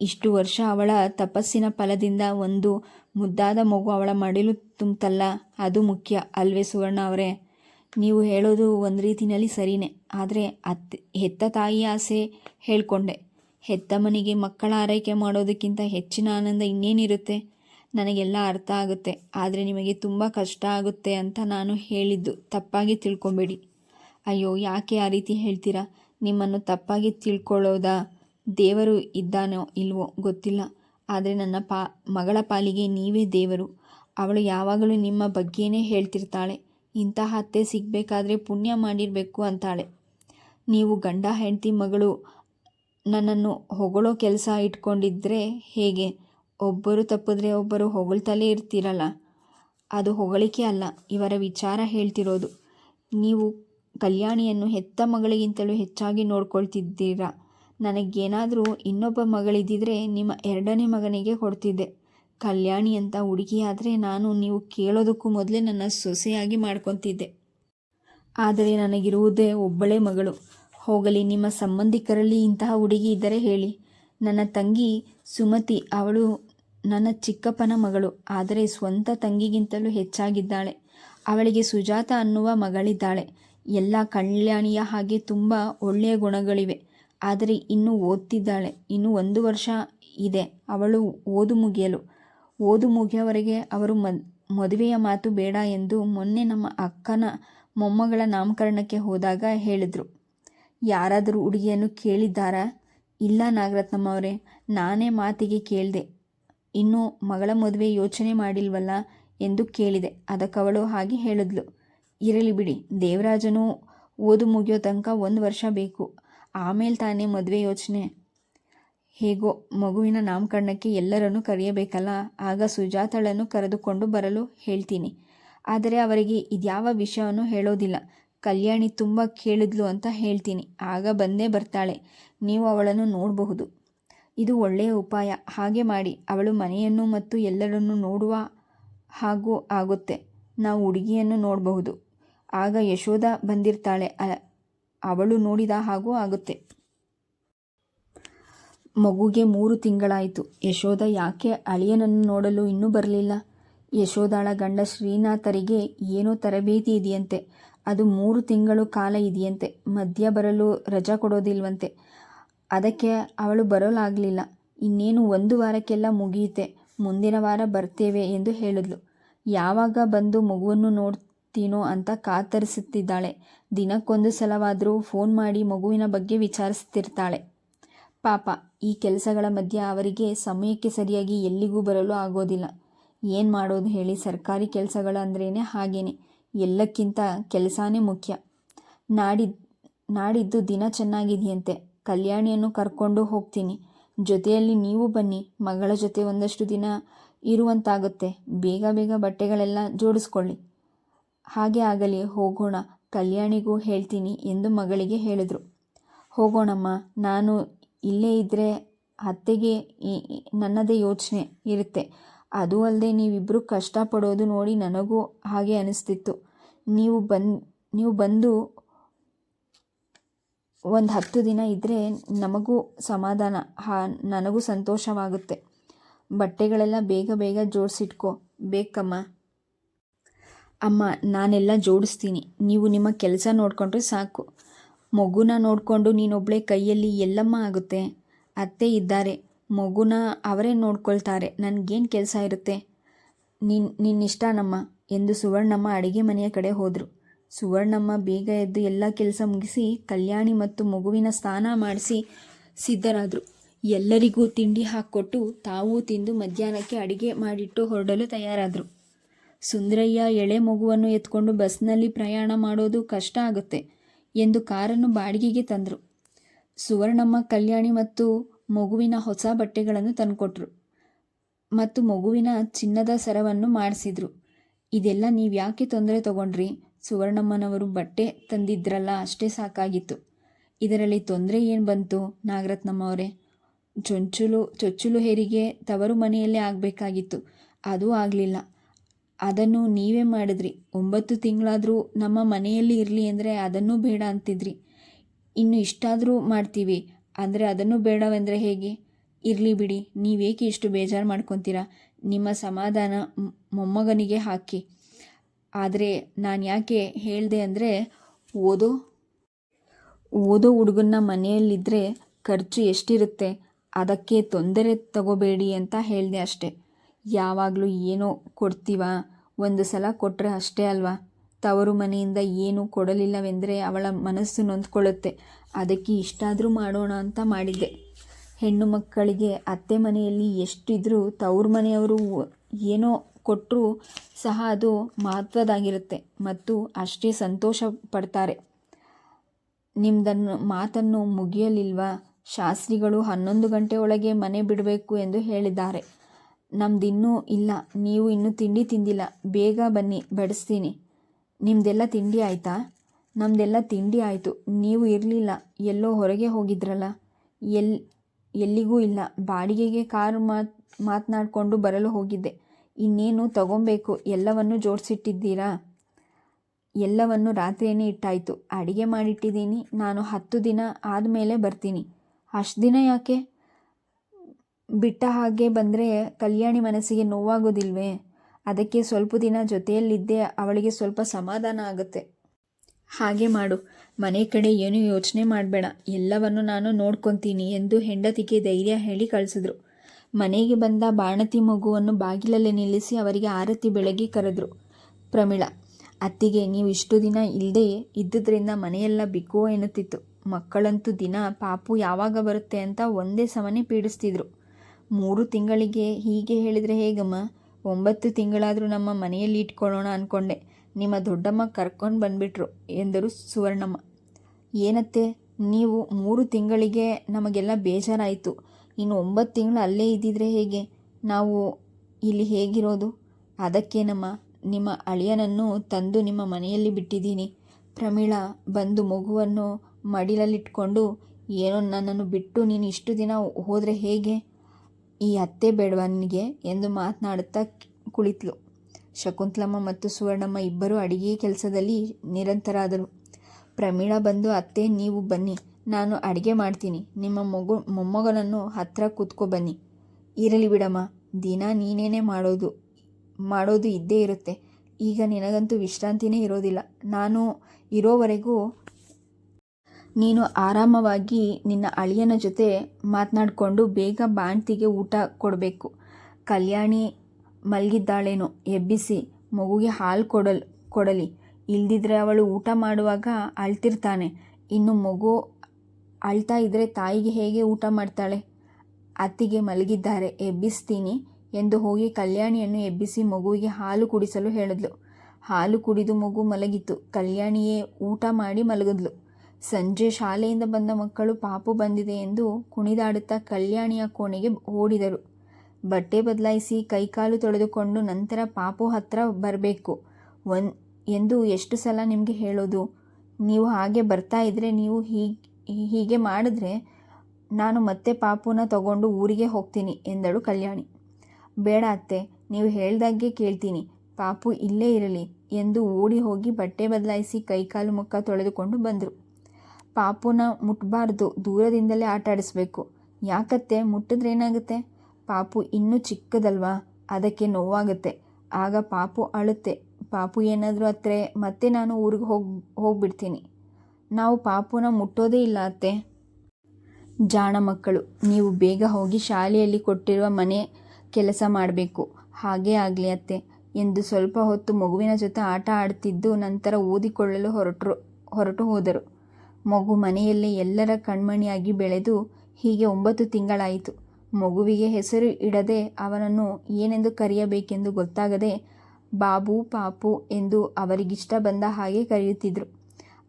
ಇಷ್ಟು ವರ್ಷ ಅವಳ ತಪಸ್ಸಿನ ಫಲದಿಂದ ಒಂದು ಮುದ್ದಾದ ಮಗು ಅವಳ ಮಡಿಲು ತುಂಬುತ್ತಲ್ಲ ಅದು ಮುಖ್ಯ. ಅಲ್ವೇ ಸುವರ್ಣ ಅವರೇ? ನೀವು ಹೇಳೋದು ಒಂದು ರೀತಿಯಲ್ಲಿ ಸರಿನೇ. ಆದರೆ ಅತ್, ಹೆತ್ತ ತಾಯಿ ಆಸೆ ಹೇಳ್ಕೊಂಡೆ. ಹೆತ್ತ ಮನೆಗೆ ಮಕ್ಕಳ ಆರೈಕೆ ಮಾಡೋದಕ್ಕಿಂತ ಹೆಚ್ಚಿನ ಆನಂದ ಇನ್ನೇನಿರುತ್ತೆ? ನನಗೆಲ್ಲ ಅರ್ಥ ಆಗುತ್ತೆ. ಆದರೆ ನಿಮಗೆ ತುಂಬ ಕಷ್ಟ ಆಗುತ್ತೆ ಅಂತ ನಾನು ಹೇಳಿದ್ದು. ತಪ್ಪಾಗಿ ತಿಳ್ಕೊಬೇಡಿ. ಅಯ್ಯೋ, ಯಾಕೆ ಆ ರೀತಿ ಹೇಳ್ತೀರಾ? ನಿಮ್ಮನ್ನು ತಪ್ಪಾಗಿ ತಿಳ್ಕೊಳ್ಳೋದಾ? ದೇವರು ಇದ್ದಾನೋ ಇಲ್ವೋ ಗೊತ್ತಿಲ್ಲ. ಆದರೆ ನನ್ನ ಪಾ, ಮಗಳ ಪಾಲಿಗೆ ನೀವೇ ದೇವರು. ಅವಳು ಯಾವಾಗಲೂ ನಿಮ್ಮ ಬಗ್ಗೆನೇ ಹೇಳ್ತಿರ್ತಾಳೆ. ಇಂತಹ ಅತ್ತೆ ಸಿಗಬೇಕಾದ್ರೆ ಪುಣ್ಯ ಮಾಡಿರಬೇಕು ಅಂತಾಳೆ. ನೀವು ಗಂಡ ಹೆಂಡತಿ ಮಗಳು ನನ್ನನ್ನು ಹೊಗಳೋ ಕೆಲಸ ಇಟ್ಕೊಂಡಿದ್ರೆ ಹೇಗೆ? ಒಬ್ಬರು ತಪ್ಪಿದ್ರೆ ಒಬ್ಬರು ಹೊಗಳ್ತಲೇ ಇರ್ತೀರಲ್ಲ. ಅದು ಹೊಗಳಿಕೆ ಅಲ್ಲ, ಇವರ ವಿಚಾರ ಹೇಳ್ತಿರೋದು. ನೀವು ಕಲ್ಯಾಣಿಯನ್ನು ಹೆತ್ತ ಮಗಳಿಗಿಂತಲೂ ಹೆಚ್ಚಾಗಿ ನೋಡ್ಕೊಳ್ತಿದ್ದೀರಾ. ನನಗೇನಾದರೂ ಇನ್ನೊಬ್ಬ ಮಗಳಿದ್ದಿದ್ರೆ ನಿಮ್ಮ ಎರಡನೇ ಮಗನಿಗೆ ಕೊಡ್ತಿದ್ದೆ. ಕಲ್ಯಾಣಿ ಅಂತ ಹುಡುಗಿಯಾದರೆ ನಾನು ನೀವು ಕೇಳೋದಕ್ಕೂ ಮೊದಲೇ ನನ್ನ ಸೊಸೆಯಾಗಿ ಮಾಡ್ಕೊತಿದ್ದೆ. ಆದರೆ ನನಗಿರುವುದೇ ಒಬ್ಬಳೇ ಮಗಳು. ಹೋಗಲಿ, ನಿಮ್ಮ ಸಂಬಂಧಿಕರಲ್ಲಿ ಇಂತಹ ಹುಡುಗಿ ಇದ್ದರೆ ಹೇಳಿ. ನನ್ನ ತಂಗಿ ಸುಮತಿ, ಅವಳು ನನ್ನ ಚಿಕ್ಕಪ್ಪನ ಮಗಳು. ಆದರೆ ಸ್ವಂತ ತಂಗಿಗಿಂತಲೂ ಹೆಚ್ಚಾಗಿದ್ದಾಳೆ. ಅವಳಿಗೆ ಸುಜಾತ ಅನ್ನುವ ಮಗಳಿದ್ದಾಳೆ. ಎಲ್ಲ ಕಲ್ಯಾಣಿಯ ಹಾಗೆ ತುಂಬ ಒಳ್ಳೆಯ ಗುಣಗಳಿವೆ. ಆದರೆ ಇನ್ನೂ ಓದ್ತಿದ್ದಾಳೆ. ಇನ್ನು ಒಂದು ವರ್ಷ ಇದೆ. ಅವಳು ಓದು ಮುಗಿಯಲು. ಓದು ಮುಗಿಯವರೆಗೆ ಅವರು ಮದ್, ಮದುವೆಯ ಮಾತು ಬೇಡ ಎಂದು ಮೊನ್ನೆ ನಮ್ಮ ಅಕ್ಕನ ಮೊಮ್ಮಗಳ ನಾಮಕರಣಕ್ಕೆ ಹೋದಾಗ ಹೇಳಿದರು. ಯಾರಾದರೂ ಹುಡುಗಿಯನ್ನು ಕೇಳಿದ್ದಾರಾ? ಇಲ್ಲ ನಾಗರತ್ನಮ್ಮ ಅವರೇ, ನಾನೇ ಮಾತಿಗೆ ಕೇಳಿದೆ. ಇನ್ನೂ ಮಗಳ ಮದುವೆ ಯೋಚನೆ ಮಾಡಿಲ್ವಲ್ಲ ಎಂದು ಕೇಳಿದೆ. ಅದಕ್ಕವಳು ಹಾಗೆ ಹೇಳಿದ್ಲು. ಇರಲಿ ಬಿಡಿ, ದೇವರಾಜನು ಓದು ಮುಗಿಯೋ ತನಕ ಒಂದು ವರ್ಷ ಬೇಕು. ಆಮೇಲೆ ತಾನೇ ಮದುವೆ ಯೋಚನೆ. ಹೇಗೋ ಮಗುವಿನ ನಾಮಕರಣಕ್ಕೆ ಎಲ್ಲರನ್ನೂ ಕರೆಯಬೇಕಲ್ಲ? ಆಗ ಸುಜಾತಳನ್ನು ಕರೆದುಕೊಂಡು ಬರಲು ಹೇಳ್ತೀನಿ. ಆದರೆ ಅವರಿಗೆ ಇದ್ಯಾವ ವಿಷಯವನ್ನು ಹೇಳೋದಿಲ್ಲ. ಕಲ್ಯಾಣಿ ತುಂಬ ಕೇಳಿದ್ಲು ಅಂತ ಹೇಳ್ತೀನಿ. ಆಗ ಬಂದೇ ಬರ್ತಾಳೆ. ನೀವು ಅವಳನ್ನು ನೋಡಬಹುದು. ಇದು ಒಳ್ಳೆಯ ಉಪಾಯ. ಹಾಗೆ ಮಾಡಿ. ಅವಳು ಮನೆಯನ್ನು ಮತ್ತು ಎಲ್ಲರನ್ನು ನೋಡುವ ಹಾಗೂ ಆಗುತ್ತೆ. ನಾವು ಹುಡುಗಿಯನ್ನು ನೋಡಬಹುದು. ಆಗ ಯಶೋಧ ಬಂದಿರ್ತಾಳೆ. ಅವಳು ನೋಡಿದ ಹಾಗೂ ಆಗುತ್ತೆ. ಮಗುಗೆ ಮೂರು ತಿಂಗಳಾಯಿತು. ಯಶೋಧ ಯಾಕೆ ಅಳಿಯನನ್ನು ನೋಡಲು ಇನ್ನೂ ಬರಲಿಲ್ಲ? ಯಶೋದಾಳ ಗಂಡ ಶ್ರೀನಾಥರಿಗೆ ಏನೋ ತರಬೇತಿ ಇದೆಯಂತೆ. ಅದು ಮೂರು ತಿಂಗಳು ಕಾಲ ಇದೆಯಂತೆ. ಮಧ್ಯ ಬರಲು ರಜಾ ಕೊಡೋದಿಲ್ವಂತೆ. ಅದಕ್ಕೆ ಅವಳು ಬರೋಲಾಗಲಿಲ್ಲ. ಇನ್ನೇನು ಒಂದು ವಾರಕ್ಕೆಲ್ಲ ಮುಗಿಯುತ್ತೆ. ಮುಂದಿನ ವಾರ ಬರ್ತೇವೆ ಎಂದು ಹೇಳಿದ್ಲು. ಯಾವಾಗ ಬಂದು ಮಗುವನ್ನು ನೋಡ್ತೀನೋ ಅಂತ ಕಾತರಿಸುತ್ತಿದ್ದಾಳೆ. ದಿನಕ್ಕೊಂದು ಸಲವಾದರೂ ಫೋನ್ ಮಾಡಿ ಮಗುವಿನ ಬಗ್ಗೆ ವಿಚಾರಿಸ್ತಿರ್ತಾಳೆ. ಪಾಪ ಈ ಕೆಲಸಗಳ ಮಧ್ಯೆ ಅವರಿಗೆ ಸಮಯಕ್ಕೆ ಸರಿಯಾಗಿ ಎಲ್ಲಿಗೂ ಬರಲು ಆಗೋದಿಲ್ಲ. ಏನು ಮಾಡೋದು ಹೇಳಿ ಸರ್ಕಾರಿ ಕೆಲಸಗಳಂದ್ರೇ ಹಾಗೇನೆ. ಎಲ್ಲಕ್ಕಿಂತ ಕೆಲಸನೇ ಮುಖ್ಯ. ನಾಡಿದ್ ನಾಡಿದ್ದು ದಿನ ಚೆನ್ನಾಗಿದೆಯಂತೆ. ಕಲ್ಯಾಣಿಯನ್ನು ಕರ್ಕೊಂಡು ಹೋಗ್ತೀನಿ. ಜೊತೆಯಲ್ಲಿ ನೀವು ಬನ್ನಿ. ಮಗಳ ಜೊತೆ ಒಂದಷ್ಟು ದಿನ ಇರುವಂತಾಗುತ್ತೆ. ಬೇಗ ಬೇಗ ಬಟ್ಟೆಗಳೆಲ್ಲ ಜೋಡಿಸ್ಕೊಳ್ಳಿ. ಹಾಗೆ ಆಗಲಿ, ಹೋಗೋಣ. ಕಲ್ಯಾಣಿಗೂ ಹೇಳ್ತೀನಿ ಎಂದು ಮಗಳಿಗೆ ಹೇಳಿದರು. ಹೋಗೋಣಮ್ಮ. ನಾನು ಇಲ್ಲೇ ಇದ್ದರೆ ಅತ್ತೆಗೆ ನನ್ನದೇ ಯೋಚನೆ ಇರುತ್ತೆ. ಅದು ಅಲ್ಲದೆ ನೀವಿಬ್ಬರು ಕಷ್ಟಪಡೋದು ನೋಡಿ ನನಗೂ ಹಾಗೆ ಅನಿಸ್ತಿತ್ತು. ನೀವು ಬಂದು ನೀವು ಬಂದು ಒಂದು ಹತ್ತು ದಿನ ಇದ್ದರೆ ನಮಗೂ ಸಮಾಧಾನ, ಹಾ, ನನಗೂ ಸಂತೋಷವಾಗುತ್ತೆ. ಬಟ್ಟೆಗಳೆಲ್ಲ ಬೇಗ ಬೇಗ ಜೋಡಿಸಿಟ್ಕೋ. ಬೇಕಮ್ಮ ಅಮ್ಮ, ನಾನೆಲ್ಲ ಜೋಡಿಸ್ತೀನಿ. ನೀವು ನಿಮ್ಮ ಕೆಲಸ ನೋಡಿಕೊಂಡ್ರೆ ಸಾಕು. ಮಗುನ ನೋಡಿಕೊಂಡು ನೀನೊಬ್ಳೆ ಕೈಯಲ್ಲಿ ಎಲ್ಲಮ್ಮ ಆಗುತ್ತೆ. ಅತ್ತೆ ಇದ್ದಾರೆ. ಮಗುನ ಅವರೇ ನೋಡ್ಕೊಳ್ತಾರೆ. ನನಗೇನು ಕೆಲಸ ಇರುತ್ತೆ? ನಿನ್, ನಿನ್ನಿಷ್ಟನಮ್ಮ ಎಂದು ಸುವರ್ಣಮ್ಮ ಅಡಿಗೆ ಮನೆಯ ಕಡೆ ಹೋದರು. ಸುವರ್ಣಮ್ಮ ಬೇಗ ಎದ್ದು ಎಲ್ಲ ಕೆಲಸ ಮುಗಿಸಿ ಕಲ್ಯಾಣಿ ಮತ್ತು ಮಗುವಿನ ಸ್ನಾನ ಮಾಡಿಸಿ ಸಿದ್ಧರಾದರು. ಎಲ್ಲರಿಗೂ ತಿಂಡಿ ಹಾಕ್ಕೊಟ್ಟು ತಾವೂ ತಿಂದು ಮಧ್ಯಾಹ್ನಕ್ಕೆ ಅಡಿಗೆ ಮಾಡಿಟ್ಟು ಹೊರಡಲು ತಯಾರಾದರು. ಸುಂದರಯ್ಯ ಎಳೆ ಮಗುವನ್ನು ಎತ್ಕೊಂಡು ಬಸ್ನಲ್ಲಿ ಪ್ರಯಾಣ ಮಾಡೋದು ಕಷ್ಟ ಆಗುತ್ತೆ. ಎಂದು ಕಾರನ್ನು ಬಾಡಿಗೆಗೆ ತಂದರು. ಸುವರ್ಣಮ್ಮ, ಕಲ್ಯಾಣಿ ಮತ್ತು ಮಗುವಿನ ಹೊಸ ಬಟ್ಟೆಗಳನ್ನು ತಂದುಕೊಟ್ರು. ಮತ್ತು ಮಗುವಿನ ಚಿನ್ನದ ಸರವನ್ನು ಮಾಡಿಸಿದ್ರು. ಇದೆಲ್ಲ ನೀವು ಯಾಕೆ ತೊಂದರೆ ತಗೊಂಡ್ರಿ? ಸುವರ್ಣಮ್ಮನವರು ಬಟ್ಟೆ ತಂದಿದ್ರಲ್ಲ, ಅಷ್ಟೇ ಸಾಕಾಗಿತ್ತು. ಇದರಲ್ಲಿ ತೊಂದರೆ ಏನು ಬಂತು ನಾಗರತ್ನಮ್ಮ ಅವರೇ ಚೊಂಚುಲು ಚೊಚ್ಚುಲು ಹೆರಿಗೆ ತವರು ಮನೆಯಲ್ಲೇ ಆಗಬೇಕಾಗಿತ್ತು. ಅದೂ ಆಗಲಿಲ್ಲ. ಅದನ್ನು ನೀವೇ ಮಾಡಿದ್ರಿ. ಒಂಬತ್ತು ತಿಂಗಳಾದರೂ ನಮ್ಮ ಮನೆಯಲ್ಲಿ ಇರಲಿ ಅಂದರೆ ಅದನ್ನು ಬೇಡ ಅಂತಿದ್ರಿ. ಇನ್ನು ಇಷ್ಟಾದರೂ ಮಾಡ್ತೀವಿ. ಅಂದರೆ ಅದನ್ನು ಬೇಡವೆಂದರೆ ಹೇಗೆ? ಇರಲಿ ಬಿಡಿ. ನೀವೇಕೆ ಇಷ್ಟು ಬೇಜಾರು ಮಾಡ್ಕೊತೀರಾ? ನಿಮ್ಮ ಸಮಾಧಾನ ಮೊಮ್ಮಗನಿಗೆ ಹಾಕಿ. ಆದರೆ ನಾನು ಯಾಕೆ ಹೇಳಿದೆ ಅಂದರೆ ಓದೋ ಓದೋ ಹುಡುಗನ ಮನೆಯಲ್ಲಿದ್ದರೆ ಖರ್ಚು ಎಷ್ಟಿರುತ್ತೆ? ಅದಕ್ಕೆ ತೊಂದರೆ ತಗೋಬೇಡಿ ಅಂತ ಹೇಳಿದೆ ಅಷ್ಟೆ. ಯಾವಾಗಲೂ ಏನೋ ಕೊಡ್ತೀವ? ಒಂದು ಸಲ ಕೊಟ್ಟರೆ ಅಷ್ಟೇ ಅಲ್ವಾ? ತವರು ಮನೆಯಿಂದ ಏನೂ ಕೊಡಲಿಲ್ಲವೆಂದರೆ ಅವಳ ಮನಸ್ಸು ನೊಂದ್ಕೊಳ್ಳುತ್ತೆ. ಅದಕ್ಕೆ ಇಷ್ಟಾದರೂ ಮಾಡೋಣ ಅಂತ ಮಾಡಿದ್ದೆ. ಹೆಣ್ಣು ಮಕ್ಕಳಿಗೆ ಅತ್ತೆ ಮನೆಯಲ್ಲಿ ಎಷ್ಟಿದ್ರೂ ತವ್ರ ಮನೆಯವರು ಏನೋ ಕೊಟ್ಟರೂ ಸಹ ಅದು ಮಹತ್ವದಾಗಿರುತ್ತೆ ಮತ್ತು ಅಷ್ಟೇ ಸಂತೋಷ ಪಡ್ತಾರೆ. ನಿಮ್ದನ್ನು ಮಾತನ್ನು ಮುಗಿಯಲಿಲ್ವಾ? ಶಾಸ್ತ್ರಿಗಳು ಹನ್ನೊಂದು ಗಂಟೆ ಮನೆ ಬಿಡಬೇಕು ಎಂದು ಹೇಳಿದ್ದಾರೆ. ನಮ್ದಿನ್ನೂ ಇಲ್ಲ. ನೀವು ಇನ್ನೂ ತಿಂಡಿ ತಿಂದಿಲ್ಲ. ಬೇಗ ಬನ್ನಿ, ಬಡಿಸ್ತೀನಿ. ನಿಮ್ದೆಲ್ಲ ತಿಂಡಿ ಆಯಿತಾ? ನಮ್ದೆಲ್ಲ ತಿಂಡಿ ಆಯಿತು. ನೀವು ಇರಲಿಲ್ಲ. ಎಲ್ಲೋ ಹೊರಗೆ ಹೋಗಿದ್ರಲ್ಲ. ಎಲ್, ಎಲ್ಲಿಗೂ ಇಲ್ಲ. ಬಾಡಿಗೆಗೆ ಕಾರು ಮಾತ್, ಮಾತನಾಡಿಕೊಂಡು ಬರಲು ಹೋಗಿದ್ದೆ. ಇನ್ನೇನು ತಗೊಬೇಕು? ಎಲ್ಲವನ್ನು ಜೋಡಿಸಿಟ್ಟಿದ್ದೀರಾ? ಎಲ್ಲವನ್ನು ರಾತ್ರಿಯೇ ಇಟ್ಟಾಯಿತು. ಅಡಿಗೆ ಮಾಡಿಟ್ಟಿದ್ದೀನಿ. ನಾನು ಹತ್ತು ದಿನ ಆದಮೇಲೆ ಬರ್ತೀನಿ. ಅಷ್ಟು ದಿನ ಯಾಕೆ? ಬಿಟ್ಟ ಹಾಗೆ ಬಂದರೆ ಕಲ್ಯಾಣಿ ಮನಸ್ಸಿಗೆ ನೋವಾಗೋದಿಲ್ವೇ? ಅದಕ್ಕೆ ಸ್ವಲ್ಪ ದಿನ ಜೊತೆಯಲ್ಲಿದ್ದೇ ಅವಳಿಗೆ ಸ್ವಲ್ಪ ಸಮಾಧಾನ ಆಗುತ್ತೆ. ಹಾಗೆ ಮಾಡು. ಮನೆ ಕಡೆ ಏನೂ ಯೋಚನೆ ಮಾಡಬೇಡ. ಎಲ್ಲವನ್ನು ನಾನು ನೋಡ್ಕೊತೀನಿ ಎಂದು ಹೆಂಡತಿಗೆ ಧೈರ್ಯ ಹೇಳಿ ಕಳಿಸಿದ್ರು. ಮನೆಗೆ ಬಂದ ಬಾಣತಿ ಮಗುವನ್ನು ಬಾಗಿಲಲ್ಲೇ ನಿಲ್ಲಿಸಿ ಅವರಿಗೆ ಆರತಿ ಬೆಳಗ್ಗೆ ಕರೆದ್ರು. ಪ್ರಮಿಳ, ಅತ್ತಿಗೆ ನೀವು ಇಷ್ಟು ದಿನ ಇಲ್ಲದೆ ಇದ್ದುದರಿಂದ ಮನೆಯೆಲ್ಲ ಬಿಕ್ಕೋ ಎನ್ನುತ್ತಿತ್ತು. ಮಕ್ಕಳಂತೂ ದಿನ ಪಾಪು ಯಾವಾಗ ಬರುತ್ತೆ ಅಂತ ಒಂದೇ ಸಮನೆ ಪೀಡಿಸ್ತಿದ್ರು. ಮೂರು ತಿಂಗಳಿಗೆ ಹೀಗೆ ಹೇಳಿದರೆ ಹೇಗಮ್ಮ? ಒಂಬತ್ತು ತಿಂಗಳಾದರೂ ನಮ್ಮ ಮನೆಯಲ್ಲಿ ಇಟ್ಕೊಳ್ಳೋಣ ಅಂದ್ಕೊಂಡೆ ನಿಮ್ಮ ದೊಡ್ಡಮ್ಮ ಕರ್ಕೊಂಡು ಬಂದ್ಬಿಟ್ರು ಎಂದರು ಸುವರ್ಣಮ್ಮ. ಏನತ್ತೆ, ನೀವು ಮೂರು ತಿಂಗಳಿಗೆ ನಮಗೆಲ್ಲ ಬೇಜಾರಾಯಿತು. ಇನ್ನು ಒಂಬತ್ತು ತಿಂಗಳು ಅಲ್ಲೇ ಇದ್ದಿದ್ರೆ ಹೇಗೆ? ನಾವು ಇಲ್ಲಿ ಹೇಗಿರೋದು? ಅದಕ್ಕೇನಮ್ಮ, ನಿಮ್ಮ ಅಳಿಯನನ್ನು ತಂದು ನಿಮ್ಮ ಮನೆಯಲ್ಲಿ ಬಿಟ್ಟಿದ್ದೀನಿ. ಪ್ರಮೀಳಾ ಬಂದು ಮಗುವನ್ನು ಮಡಿಲಲ್ಲಿಟ್ಕೊಂಡು, ಏನೋ ನನ್ನನ್ನು ಬಿಟ್ಟು ನೀನು ಇಷ್ಟು ದಿನ ಹೋದರೆ ಹೇಗೆ? ಈ ಅತ್ತೆ ಬೇಡವನಿಗೆ ಎಂದು ಮಾತನಾಡುತ್ತಾ ಕುಳಿತಳು. ಶಕುಂತಲಮ್ಮ ಮತ್ತು ಸುವರ್ಣಮ್ಮ ಇಬ್ಬರೂ ಅಡಿಗೆ ಕೆಲಸದಲ್ಲಿ ನಿರಂತರಾದರು. ಪ್ರಮೀಳ ಬಂದು, ಅತ್ತೆ, ನೀವು ಬನ್ನಿ. ನಾನು ಅಡಿಗೆ ಮಾಡ್ತೀನಿ. ನಿಮ್ಮ ಮಗು, ಮೊಮ್ಮಗನನ್ನು ಹತ್ತಿರ ಕೂತ್ಕೊ ಬನ್ನಿ. ಇರಲಿ ಬಿಡಮ್ಮ. ದಿನ ನೀನೇನೇ ಮಾಡೋದು ಮಾಡೋದು ಇದ್ದೇ ಇರುತ್ತೆ. ಈಗ ನಿನಗಂತೂ ವಿಶ್ರಾಂತಿನೇ ಇರೋದಿಲ್ಲ. ನಾನು ಇರೋವರೆಗೂ ನೀನು ಆರಾಮವಾಗಿ ನಿನ್ನ ಅಳಿಯನ ಜೊತೆ ಮಾತನಾಡಿಕೊಂಡು ಬೇಗ ಬಾಣ್ತಿಗೆ ಊಟ ಕೊಡಬೇಕು. ಕಲ್ಯಾಣಿ ಮಲಗಿದ್ದಾಳೇನೋ, ಎಬ್ಬಿಸಿ, ಮಗುಗೆ ಹಾಲು ಕೊಡಲ್, ಕೊಡಲಿ. ಇಲ್ದಿದ್ರೆ ಅವಳು ಊಟ ಮಾಡುವಾಗ ಅಳ್ತಿರ್ತಾನೆ. ಇನ್ನು ಮಗು ಅಳ್ತಾ ಇದ್ದರೆ ತಾಯಿಗೆ ಹೇಗೆ ಊಟ ಮಾಡ್ತಾಳೆ? ಅತ್ತಿಗೆ ಮಲಗಿದ್ದಾರೆ, ಎಬ್ಬಿಸ್ತೀನಿ ಎಂದು ಹೋಗಿ ಕಲ್ಯಾಣಿಯನ್ನು ಎಬ್ಬಿಸಿ ಮಗುವಿಗೆ ಹಾಲು ಕುಡಿಸಲು ಹೇಳಿದ್ಲು. ಹಾಲು ಕುಡಿದು ಮಗು ಮಲಗಿತ್ತು. ಕಲ್ಯಾಣಿಯೇ ಊಟ ಮಾಡಿ ಮಲಗಿದ್ಲು. ಸಂಜೆ ಶಾಲೆಯಿಂದ ಬಂದ ಮಕ್ಕಳು ಪಾಪು ಬಂದಿದೆ ಎಂದು ಕುಣಿದಾಡುತ್ತಾ ಕಲ್ಯಾಣಿಯ ಕೋಣೆಗೆ ಓಡಿದರು. ಬಟ್ಟೆ ಬದಲಾಯಿಸಿ ಕೈಕಾಲು ತೊಳೆದುಕೊಂಡು ನಂತರ ಪಾಪು ಹತ್ರ ಬರಬೇಕು. ಒನ್, ಎಂದು ಎಷ್ಟು ಸಲ ನಿಮಗೆ ಹೇಳೋದು? ನೀವು ಹಾಗೆ ಬರ್ತಾ ಇದ್ದರೆ ನೀವು ಹೀಗೆ ಹೀಗೆ ಮಾಡಿದ್ರೆ ನಾನು ಮತ್ತೆ ಪಾಪುನ ತಗೊಂಡು ಊರಿಗೆ ಹೋಗ್ತೀನಿ, ಎಂದಳು ಕಲ್ಯಾಣಿ. ಬೇಡ ಅತ್ತೆ, ನೀವು ಹೇಳ್ದಾಗೆ ಕೇಳ್ತೀನಿ. ಪಾಪು ಇಲ್ಲೇ ಇರಲಿ, ಎಂದು ಓಡಿ ಹೋಗಿ ಬಟ್ಟೆ ಬದಲಾಯಿಸಿ ಕೈಕಾಲು ಮುಖ ತೊಳೆದುಕೊಂಡು ಬಂದರು. ಪಾಪುನ ಮುಟ್ಟಬಾರ್ದು ದೂರದಿಂದಲೇ ಆಟ ಆಡಿಸ್ಬೇಕು. ಯಾಕತ್ತೆ? ಮುಟ್ಟಿದ್ರೆ ಏನಾಗುತ್ತೆ? ಪಾಪು ಇನ್ನೂ ಚಿಕ್ಕದಲ್ವಾ? ಅದಕ್ಕೆ ನೋವಾಗುತ್ತೆ. ಆಗ ಪಾಪು ಅಳುತ್ತೆ. ಪಾಪು ಏನಾದರೂ ಹತ್ರೆ ಮತ್ತೆ ನಾನು ಊರಿಗೆ ಹೋಗಿ, ಹೋಗ್ಬಿಡ್ತೀನಿ. ನಾವು ಪಾಪುನ ಮುಟ್ಟೋದೇ ಇಲ್ಲ ಅತ್ತೆ. ಜಾಣ ಮಕ್ಕಳು, ನೀವು ಬೇಗ ಹೋಗಿ ಶಾಲೆಯಲ್ಲಿ ಕೊಟ್ಟಿರುವ ಮನೆ ಕೆಲಸ ಮಾಡಬೇಕು. ಹಾಗೇ ಆಗಲಿ ಅತ್ತೆ. ಎಂದು ಸ್ವಲ್ಪ ಹೊತ್ತು ಮಗುವಿನ ಜೊತೆ ಆಟ ಆಡ್ತಿದ್ದು ನಂತರ ಓದಿಕೊಳ್ಳಲು ಹೊರಟರು, ಹೊರಟು ಹೋದರು. ಮಗು ಮನೆಯಲ್ಲೇ ಎಲ್ಲರ ಕಣ್ಮಣಿಯಾಗಿ ಬೆಳೆದು ಹೀಗೆ ಒಂಬತ್ತು ತಿಂಗಳಾಯಿತು. ಮಗುವಿಗೆ ಹೆಸರು ಇಡದೆ ಅವನನ್ನು ಏನೆಂದು ಕರೆಯಬೇಕೆಂದು ಗೊತ್ತಾಗದೆ ಬಾಬು, ಪಾಪು ಎಂದು ಅವರಿಗಿಷ್ಟ ಬಂದ ಹಾಗೆ ಕರೆಯುತ್ತಿದ್ದರು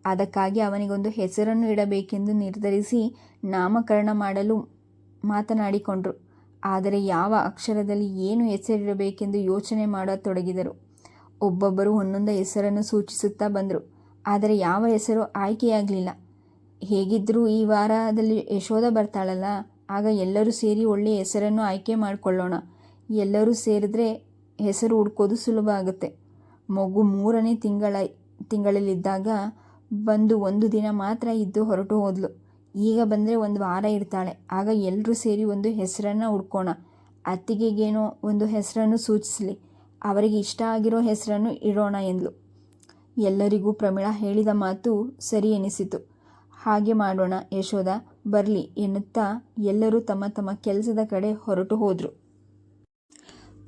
ಅದಕ್ಕಾಗಿ ಅವನಿಗೊಂದು ಹೆಸರನ್ನು ಇಡಬೇಕೆಂದು ನಿರ್ಧರಿಸಿ ನಾಮಕರಣ ಮಾಡಲು ಮಾತನಾಡಿಕೊಂಡರು. ಆದರೆ ಯಾವ ಅಕ್ಷರದಲ್ಲಿ ಏನು ಹೆಸರಿಡಬೇಕೆಂದು ಯೋಚನೆ ಮಾಡತೊಡಗಿದರು. ಒಬ್ಬೊಬ್ಬರು ಒಂದೊಂದು ಹೆಸರನ್ನು ಸೂಚಿಸುತ್ತಾ ಬಂದರು. ಆದರೆ ಯಾವ ಹೆಸರು ಆಯ್ಕೆಯಾಗಲಿಲ್ಲ. ಹೇಗಿದ್ದರೂ ಈ ವಾರದಲ್ಲಿ ಯಶೋಧ ಬರ್ತಾಳಲ್ಲ, ಆಗ ಎಲ್ಲರೂ ಸೇರಿ ಒಳ್ಳೆಯ ಹೆಸರನ್ನು ಆಯ್ಕೆ ಮಾಡಿಕೊಳ್ಳೋಣ. ಎಲ್ಲರೂ ಸೇರಿದ್ರೆ ಹೆಸರು ಹುಡ್ಕೋದು ಸುಲಭ ಆಗುತ್ತೆ. ಮಗು ಮೂರನೇ ತಿಂಗಳ, ತಿಂಗಳಲ್ಲಿದ್ದಾಗ ಬಂದು ಒಂದು ದಿನ ಮಾತ್ರ ಇದ್ದು ಹೊರಟು ಹೋದ್ಲು. ಈಗ ಬಂದರೆ ಒಂದು ವಾರ ಇರ್ತಾಳೆ. ಆಗ ಎಲ್ಲರೂ ಸೇರಿ ಒಂದು ಹೆಸರನ್ನು ಹುಡ್ಕೋಣ. ಅತ್ತಿಗೆಗೇನೋ ಒಂದು ಹೆಸರನ್ನು ಸೂಚಿಸಲಿ. ಅವರಿಗೆ ಇಷ್ಟ ಆಗಿರೋ ಹೆಸರನ್ನು ಇಡೋಣ ಎಂದ್ಲು. ಎಲ್ಲರಿಗೂ ಪ್ರಮೀಳಾ ಹೇಳಿದ ಮಾತು ಸರಿ ಎನಿಸಿತು. ಹಾಗೆ ಮಾಡೋಣ ಯಶೋಧ, ಬರಲಿ ಎನ್ನುತ್ತಾ ಎಲ್ಲರೂ ತಮ್ಮ ತಮ್ಮ ಕೆಲಸದ ಕಡೆ ಹೊರಟು ಹೋದರು.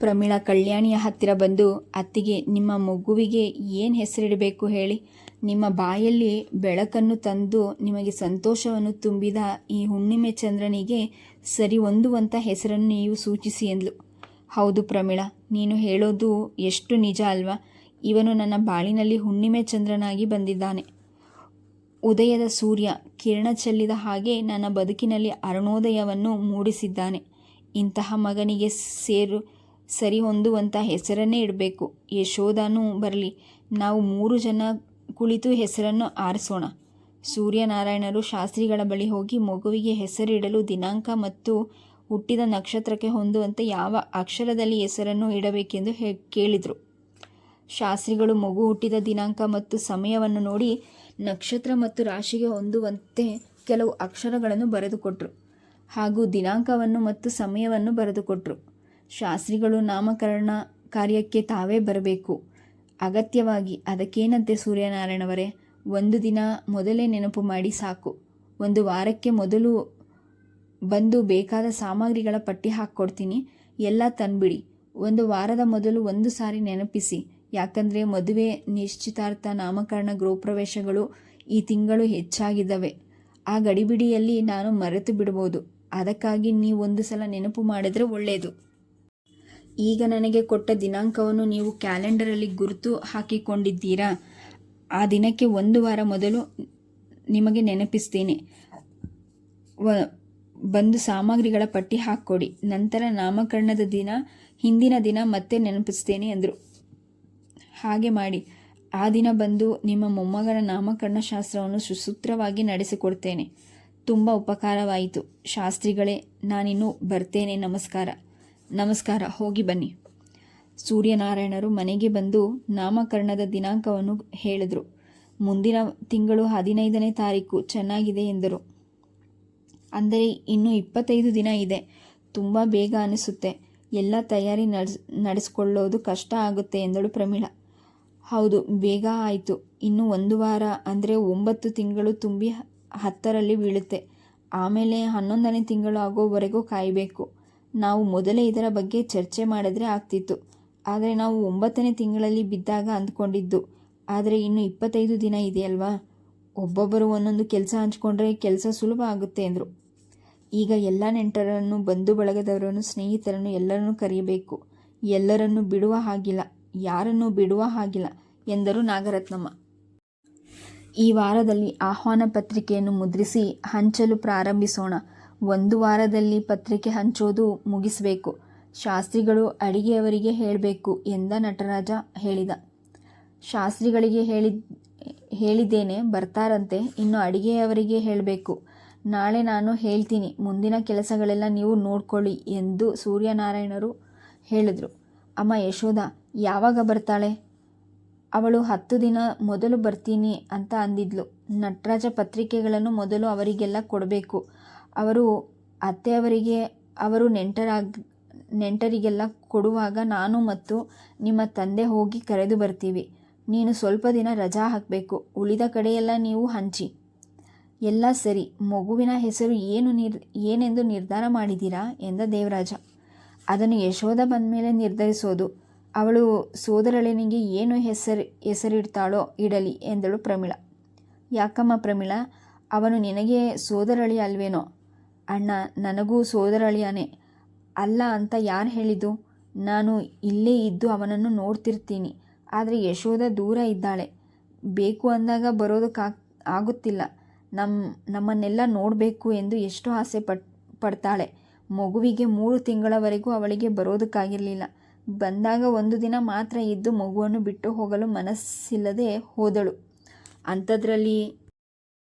ಪ್ರಮೀಳಾ ಕಲ್ಯಾಣಿಯ ಹತ್ತಿರ ಬಂದು, ಅತ್ತಿಗೆ, ನಿಮ್ಮ ಮಗುವಿಗೆ ಏನು ಹೆಸರಿಡಬೇಕು ಹೇಳಿ. ನಿಮ್ಮ ಬಾಯಲ್ಲಿ ಬೆಳಕನ್ನು ತಂದು ನಿಮಗೆ ಸಂತೋಷವನ್ನು ತುಂಬಿದ ಈ ಹುಣ್ಣಿಮೆ ಚಂದ್ರನಿಗೆ ಸರಿ ಹೊಂದುವಂಥ ಹೆಸರನ್ನು ನೀವು ಸೂಚಿಸಿ ಎಂದ್ಲು. ಹೌದು ಪ್ರಮೀಳಾ, ನೀನು ಹೇಳೋದು ಎಷ್ಟು ನಿಜ ಅಲ್ವಾ? ಇವನು ನನ್ನ ಬಾಳಿನಲ್ಲಿ ಹುಣ್ಣಿಮೆ ಚಂದ್ರನಾಗಿ ಬಂದಿದ್ದಾನೆ. ಉದಯದ ಸೂರ್ಯ ಕಿರಣ ಚೆಲ್ಲಿದ ಹಾಗೆ ನನ್ನ ಬದುಕಿನಲ್ಲಿ ಅರುಣೋದಯವನ್ನು ಮೂಡಿಸಿದ್ದಾನೆ. ಇಂತಹ ಮಗನಿಗೆ ಸೇರು ಸರಿ ಹೊಂದುವಂಥ ಹೆಸರನ್ನೇ ಇಡಬೇಕು. ಯಶೋಧನೂ ಬರಲಿ, ನಾವು ಮೂರು ಜನ ಕುಳಿತು ಹೆಸರನ್ನು ಆರಿಸೋಣ. ಸೂರ್ಯನಾರಾಯಣರು ಶಾಸ್ತ್ರಿಗಳ ಬಳಿ ಹೋಗಿ ಮಗುವಿಗೆ ಹೆಸರಿಡಲು ದಿನಾಂಕ ಮತ್ತು ಹುಟ್ಟಿದ ನಕ್ಷತ್ರಕ್ಕೆ ಹೊಂದುವಂತೆ ಯಾವ ಅಕ್ಷರದಲ್ಲಿ ಹೆಸರನ್ನು ಇಡಬೇಕೆಂದು ಹೇ, ಕೇಳಿದರು. ಶಾಸ್ತ್ರಿಗಳು ಮಗು ಹುಟ್ಟಿದ ದಿನಾಂಕ ಮತ್ತು ಸಮಯವನ್ನು ನೋಡಿ ನಕ್ಷತ್ರ ಮತ್ತು ರಾಶಿಗೆ ಹೊಂದುವಂತೆ ಕೆಲವು ಅಕ್ಷರಗಳನ್ನು ಬರೆದುಕೊಟ್ರು ಹಾಗೂ ದಿನಾಂಕವನ್ನು ಮತ್ತು ಸಮಯವನ್ನು ಬರೆದುಕೊಟ್ರು. ಶಾಸ್ತ್ರಿಗಳು ನಾಮಕರಣ ಕಾರ್ಯಕ್ಕೆ ತಾವೇ ಬರಬೇಕು. ಅಗತ್ಯವಾಗಿ ಅದಕ್ಕೇನಂತೆ ಸೂರ್ಯನಾರಾಯಣವರೇ, ಒಂದು ದಿನ ಮೊದಲೇ ನೆನಪು ಮಾಡಿ ಸಾಕು. ಒಂದು ವಾರಕ್ಕೆ ಮೊದಲು ಬಂದು ಬೇಕಾದ ಸಾಮಗ್ರಿಗಳ ಪಟ್ಟಿ ಹಾಕ್ಕೊಡ್ತೀನಿ. ಎಲ್ಲ ತಂದ್ಬಿಡಿ. ಒಂದು ವಾರದ ಮೊದಲು ಒಂದು ಸಾರಿ ನೆನಪಿಸಿ. ಯಾಕಂದರೆ ಮದುವೆ ನಿಶ್ಚಿತಾರ್ಥ ನಾಮಕರಣ ಗೃಹಪ್ರವೇಶಗಳು ಈ ತಿಂಗಳು ಹೆಚ್ಚಾಗಿದ್ದಾವೆ. ಆ ಗಡಿಬಿಡಿಯಲ್ಲಿ ನಾನು ಮರೆತು ಬಿಡ್ಬೋದು. ಅದಕ್ಕಾಗಿ ನೀವು ಒಂದು ಸಲ ನೆನಪು ಮಾಡಿದರೆ ಒಳ್ಳೆಯದು ಈಗ ನನಗೆ ಕೊಟ್ಟ ದಿನಾಂಕವನ್ನು ನೀವು ಕ್ಯಾಲೆಂಡರಲ್ಲಿ ಗುರುತು ಹಾಕಿಕೊಂಡಿದ್ದೀರಾ? ಆ ದಿನಕ್ಕೆ ಒಂದು ವಾರ ಮೊದಲು ನಿಮಗೆ ನೆನಪಿಸ್ತೇನೆ. ಬಂದು ಸಾಮಗ್ರಿಗಳ ಪಟ್ಟಿ ಹಾಕ್ಕೊಡಿ. ನಂತರ ನಾಮಕರಣದ ದಿನ, ಹಿಂದಿನ ದಿನ ಮತ್ತೆ ನೆನಪಿಸ್ತೇನೆ ಎಂದರು ಹಾಗೆ ಮಾಡಿ. ಆ ದಿನ ಬಂದು ನಿಮ್ಮ ಮೊಮ್ಮಗನ ನಾಮಕರಣ ಶಾಸ್ತ್ರವನ್ನು ಸುಸೂತ್ರವಾಗಿ ನಡೆಸಿಕೊಡ್ತೇನೆ. ತುಂಬ ಉಪಕಾರವಾಯಿತು. ಶಾಸ್ತ್ರಿಗಳೇ, ನಾನಿನ್ನು ಬರ್ತೇನೆ. ನಮಸ್ಕಾರ. ನಮಸ್ಕಾರ. ಹೋಗಿ ಬನ್ನಿ. ಸೂರ್ಯನಾರಾಯಣರು ಮನೆಗೆ ಬಂದು ನಾಮಕರಣದ ದಿನಾಂಕವನ್ನು ಹೇಳಿದರು. ಮುಂದಿನ ತಿಂಗಳು ಹದಿನೈದನೇ ತಾರೀಕು. ಚೆನ್ನಾಗಿದೆ ಎಂದರು. ಅಂದರೆ ಇನ್ನು ಇಪ್ಪತ್ತೈದು ದಿನ ಇದೆ. ತುಂಬ ಬೇಗ ಅನಿಸುತ್ತೆ. ಎಲ್ಲ ತಯಾರಿ ನಡೆಸ್, ನಡೆಸ್ಕೊಳ್ಳೋದು ಕಷ್ಟ ಆಗುತ್ತೆ ಎಂದಳು ಪ್ರಮೀಳಾ. ಹೌದು, ಬೇಗ ಆಯಿತು. ಇನ್ನು ಒಂದು ವಾರ, ಅಂದರೆ ಒಂಬತ್ತು ತಿಂಗಳು ತುಂಬಿ ಹತ್ತರಲ್ಲಿ ಬೀಳುತ್ತೆ. ಆಮೇಲೆ ಹನ್ನೊಂದನೇ ತಿಂಗಳು ಆಗೋವರೆಗೂ ಕಾಯಬೇಕು. ನಾವು ಮೊದಲೇ ಇದರ ಬಗ್ಗೆ ಚರ್ಚೆ ಮಾಡಿದ್ರೆ ಆಗ್ತಿತ್ತು. ಆದರೆ ನಾವು ಒಂಬತ್ತನೇ ತಿಂಗಳಲ್ಲಿ ಬಿದ್ದಾಗ ಅಂದ್ಕೊಂಡಿದ್ದು. ಆದರೆ ಇನ್ನು ಇಪ್ಪತ್ತೈದು ದಿನ ಇದೆಯಲ್ವಾ? ಒಬ್ಬೊಬ್ಬರು ಒಂದೊಂದು ಕೆಲಸ ಹಂಚ್ಕೊಂಡ್ರೆ ಕೆಲಸ ಸುಲಭ ಆಗುತ್ತೆ ಅಂದರು. ಈಗ ಎಲ್ಲ ನೆಂಟರನ್ನು, ಬಂಧು ಬಳಗದವರನ್ನು, ಸ್ನೇಹಿತರನ್ನು ಎಲ್ಲರನ್ನೂ ಕರೆಯಬೇಕು ಎಲ್ಲರನ್ನು ಬಿಡುವ ಹಾಗಿಲ್ಲ. ಯಾರನ್ನೂ ಬಿಡುವ ಹಾಗಿಲ್ಲ, ಎಂದರು ನಾಗರತ್ನಮ್ಮ. ಈ ವಾರದಲ್ಲಿ ಆಹ್ವಾನ ಪತ್ರಿಕೆಯನ್ನು ಮುದ್ರಿಸಿ ಹಂಚಲು ಪ್ರಾರಂಭಿಸೋಣ. ಒಂದು ವಾರದಲ್ಲಿ ಪತ್ರಿಕೆ ಹಂಚೋದು ಮುಗಿಸಬೇಕು. ಶಾಸ್ತ್ರಿಗಳು ಅಡಿಗೆಯವರಿಗೆ ಹೇಳಬೇಕು ಎಂದ ನಟರಾಜ ಹೇಳಿದ. ಶಾಸ್ತ್ರಿಗಳಿಗೆ ಹೇಳಿ, ಹೇಳಿದ್ದೇನೆ, ಬರ್ತಾರಂತೆ, ಇನ್ನು ಅಡಿಗೆಯವರಿಗೆ ಹೇಳಬೇಕು. ನಾಳೆ ನಾನು ಹೇಳ್ತೀನಿ, ಮುಂದಿನ ಕೆಲಸಗಳೆಲ್ಲ ನೀವು ನೋಡ್ಕೊಳ್ಳಿ ಎಂದು ಸೂರ್ಯನಾರಾಯಣರು ಹೇಳಿದರು. ಅಮ್ಮ, ಯಶೋಧ ಯಾವಾಗ ಬರ್ತಾಳೆ? ಅವಳು ಹತ್ತು ದಿನ ಮೊದಲು ಬರ್ತೀನಿ ಅಂತ ಅಂದಿದ್ಲು. ನಟರಾಜ ಪತ್ರಿಕೆಗಳನ್ನು ಮೊದಲು ಅವರಿಗೆಲ್ಲ ಕೊಡಬೇಕು. ಅವರು ಅತ್ತೆಯವರಿಗೆ, ಅವರು ನೆಂಟರಾಗ, ನೆಂಟರಿಗೆಲ್ಲ ಕೊಡುವಾಗ ನಾನು ಮತ್ತು ನಿಮ್ಮ ತಂದೆ ಹೋಗಿ ಕರೆದು ಬರ್ತೀವಿ. ನೀನು ಸ್ವಲ್ಪ ದಿನ ರಜಾ ಹಾಕಬೇಕು. ಉಳಿದ ಕಡೆಯೆಲ್ಲ ನೀವು ಹಂಚಿ. ಎಲ್ಲ ಸರಿ. ಮಗುವಿನ ಹೆಸರು ಏನು ನಿರ್, ಏನೆಂದು ನಿರ್ಧಾರ ಮಾಡಿದ್ದೀರಾ? ಎಂದ ದೇವರಾಜ. ಅದನ್ನು ಯಶೋಧ ಬಂದ ಮೇಲೆ ನಿರ್ಧರಿಸೋದು. ಅವಳು ಸೋದರಳಿನಿಗೆ ಏನು ಹೆಸರು, ಹೆಸರಿಡ್ತಾಳೋ ಇಡಲಿ ಎಂದಳು ಪ್ರಮಿಳ. ಯಾಕಮ್ಮ ಪ್ರಮಿಳ, ಅವನು ನಿನಗೆ ಸೋದರಳಿ ಅಲ್ವೇನೋ? ಅಣ್ಣ, ನನಗೂ ಸೋದರಳಿಯಾನೆ. ಅಲ್ಲ ಅಂತ ಯಾರು ಹೇಳಿದ್ದು? ನಾನು ಇಲ್ಲೇ ಇದ್ದು ಅವನನ್ನು ನೋಡ್ತಿರ್ತೀನಿ. ಆದರೆ ಯಶೋಧ ದೂರ ಇದ್ದಾಳೆ. ಬೇಕು ಅಂದಾಗ ಬರೋದಕ್ಕೆ ಆಗುತ್ತಿಲ್ಲ. ನಮ್ಮ ನಮ್ಮನ್ನೆಲ್ಲ ನೋಡಬೇಕು ಎಂದು ಎಷ್ಟು ಆಸೆ ಪಟ್ ಪಡ್ತಾಳೆ. ಮಗುವಿಗೆ ಮೂರು ತಿಂಗಳವರೆಗೂ ಅವಳಿಗೆ ಬರೋದಕ್ಕಾಗಿರಲಿಲ್ಲ. ಬಂದಾಗ ಒಂದು ದಿನ ಮಾತ್ರ ಇದ್ದು ಮಗುವನ್ನು ಬಿಟ್ಟು ಹೋಗಲು ಮನಸ್ಸಿಲ್ಲದೆ ಹೋದಳು. ಅಂಥದ್ರಲ್ಲಿ